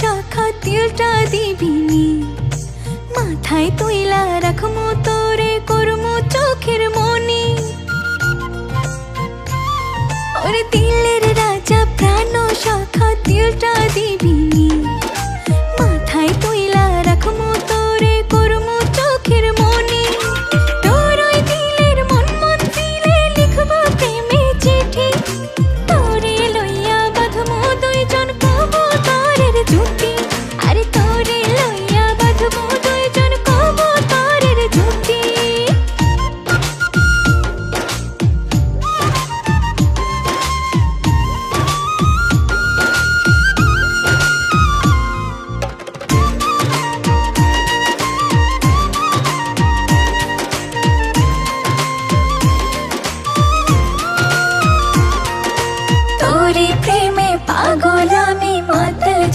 শাখা তিলটা দিবিনি। মাথায় তুইলা রাখমো তোরে, করমো চোখের মনি। ওরে তিলের রাজা প্রাণ, শাখা তিলটা দিবিনি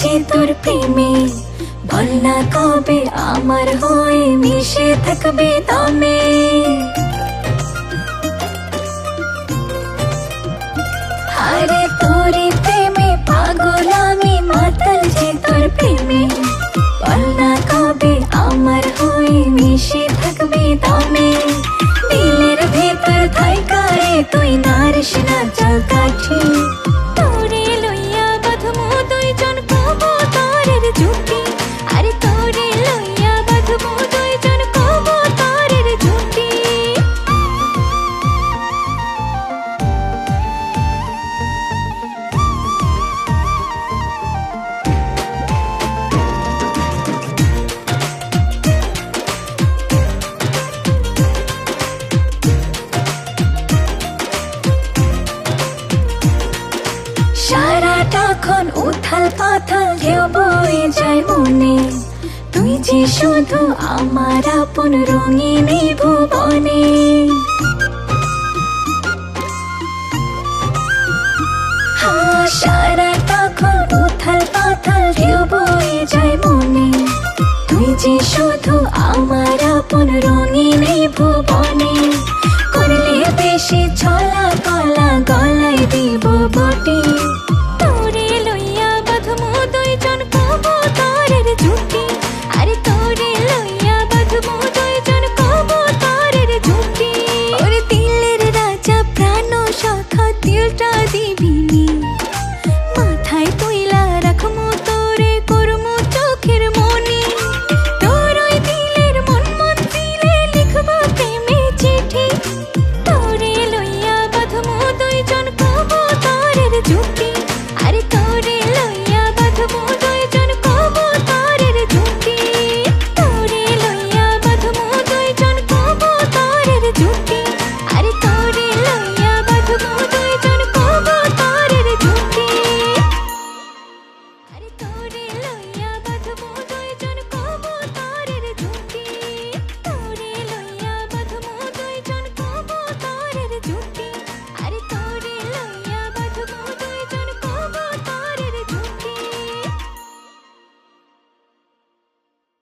যে তোর প্রেমে। বল না কবে আমার হয়ে মিশে থাকবে দমে। আরে তোরে প্রেমে পাগল আমি মাতাল যে তোর প্রেমে। বল না কবে আমার হয়ে মিশে থাকবে দমে। দিলের ভেতর থাইকারে তুই নারিস না জল কাঠি। সারাটাক্ষণ উথাল পাথাল ঢেউ বয়ে যায় মনে। তুই যে শুধু আমার আপন রঙিনী ভুবনে। হ্যাঁ, সারাটাক্ষণ উথাল পাথাল ঢেউ বয়ে যায় মনে। তুই যে শুধু আমার আপন রঙিনী